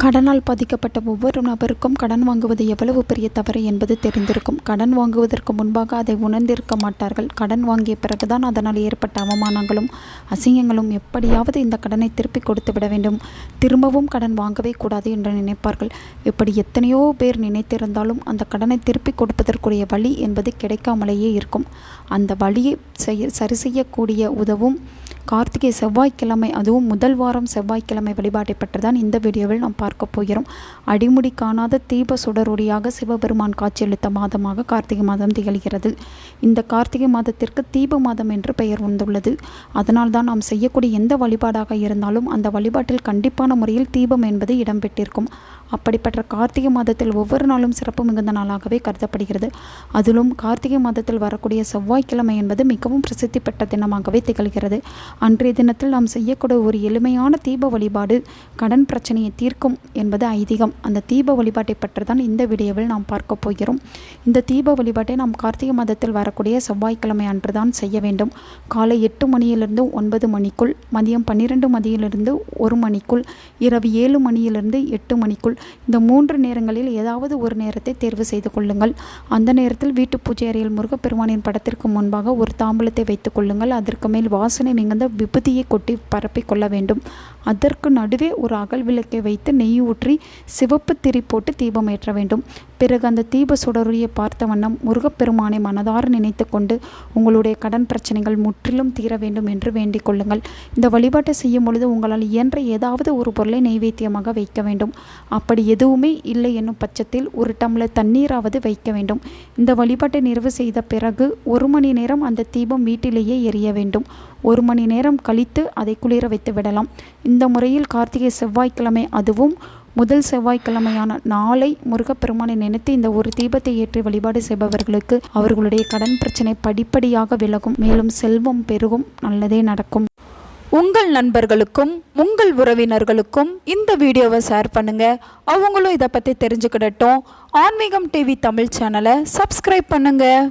கடனால் பாதிக்கப்பட்ட ஒவ்வொரு நபருக்கும் கடன் வாங்குவது எவ்வளவு பெரிய தவறு என்பது தெரிந்திருக்கும். கடன் வாங்குவதற்கு முன்பாக அதை உணர்ந்திருக்க மாட்டார்கள். கடன் வாங்கிய பிறகுதான் அதனால் ஏற்பட்ட அவமானங்களும் அசிங்கங்களும் எப்படியாவது இந்த கடனை திருப்பி கொடுத்து விட வேண்டும். திரும்பவும் கடன் வாங்கவே கூடாது என்று நினைப்பார்கள். இப்படி எத்தனையோ பேர் நினைத்திருந்தாலும் அந்த கடனை திருப்பி கொடுப்பதற்குரிய வழி என்பது கிடைக்காமலேயே இருக்கும். அந்த வழியை செய்ய சரி செய்யக்கூடிய உதவும் கார்த்திகை செவ்வாய்க்கிழமை அதுவும் முதல் வாரம் செவ்வாய்க்கிழமை வழிபாட்டை பற்றி தான் இந்த வீடியோவில் நாம் பார்க்க போகிறோம். அடிமுடி காணாத தீப சுடரொடியாக சிவபெருமான் காட்சியளித்த மாதமாக கார்த்திகை மாதம் திகழ்கிறது. இந்த கார்த்திகை மாதத்திற்கு தீப மாதம் என்று பெயர் வந்துள்ளது. அதனால் தான் நாம் செய்யக்கூடிய எந்த வழிபாடாக இருந்தாலும் அந்த வழிபாட்டில் கண்டிப்பான முறையில் தீபம் என்பது இடம்பெற்றிருக்கும். அப்படிப்பட்ட கார்த்திகை மாதத்தில் ஒவ்வொரு நாளும் சிறப்பு மிகுந்த நாளாகவே கருதப்படுகிறது. அதிலும் கார்த்திகை மாதத்தில் வரக்கூடிய செவ்வாய்க்கிழமை என்பது மிகவும் பிரசித்தி பெற்ற தினமாகவே திகழ்கிறது. அன்றைய தினத்தில் நாம் செய்யக்கூடிய ஒரு எளிமையான தீப வழிபாடு கடன் பிரச்சனையை தீர்க்கும் என்பது ஐதீகம். அந்த தீப வழிபாட்டை பற்றி தான் இந்த வீடியோவில் நாம் பார்க்க போகிறோம். இந்த தீப வழிபாட்டை நாம் கார்த்திகை மாதத்தில் வரக்கூடிய செவ்வாய்க்கிழமை அன்று தான் செய்ய வேண்டும். காலை எட்டு மணியிலிருந்து ஒன்பது மணிக்குள் மதியம் பன்னிரெண்டு மணியிலிருந்து ஒரு மணிக்குள் இரவு ஏழு மணியிலிருந்து எட்டு மணிக்குள் இந்த மூன்று நேரங்களில் ஏதாவது ஒரு நேரத்தை தேர்வு செய்து கொள்ளுங்கள். அந்த நேரத்தில் வீட்டு பூஜை அறையில் முருகப்பெருமானின் படத்திற்கு முன்பாக ஒரு தாம்பூலத்தை வைத்துக் கொள்ளுங்கள். அதற்கு மேல் வாசனை மிகுந்த விபூதியை கொட்டி பரப்பி கொள்ள வேண்டும். அதற்கு நடுவே ஒரு அகல் விளக்கை வைத்து நெய் ஊற்றி சிவப்பு திரி போட்டு தீபம் ஏற்ற வேண்டும். பிறகு அந்த தீப சுடரியை பார்த்த வண்ணம் முருகப்பெருமானை மனதார நினைத்து கொண்டு உங்களுடைய கடன் பிரச்சனைகள் முற்றிலும் தீர வேண்டும் என்று வேண்டிக் கொள்ளுங்கள். இந்த வழிபாட்டை செய்யும் பொழுது உங்களால் இயன்ற ஏதாவது ஒரு பொருளை நைவேத்தியமாக வைக்க வேண்டும். அப்படி எதுவுமே இல்லை என்னும் பட்சத்தில் ஒரு டம்ளர் தண்ணீராவது வைக்க வேண்டும். இந்த வழிபாட்டை நிறைவு செய்த பிறகு ஒரு மணி நேரம் அந்த தீபம் வீட்டிலேயே எரிய வேண்டும். ஒரு மணி நேரம் கழித்து அதை குளிர வைத்து விடலாம். இந்த முறையில் கார்த்திகை செவ்வாய்க்கிழமை அதுவும் முதல் செவ்வாய்க்கிழமையான நாளை முருகப்பெருமானை நினைத்து இந்த ஒரு தீபத்தை ஏற்றி வழிபாடு செய்பவர்களுக்கு அவர்களுடைய கடன் பிரச்சனை படிப்படியாக விலகும். மேலும் செல்வம் பெருகும். நல்லதே நடக்கும். உங்கள் நண்பர்களுக்கும் உங்கள் உறவினர்களுக்கும் இந்த வீடியோவை ஷேர் பண்ணுங்க. அவங்களும் இதை பற்றி தெரிஞ்சுக்கிடட்டும். ஆன்மீகம் டிவி தமிழ் சேனலை சப்ஸ்கிரைப் பண்ணுங்கள்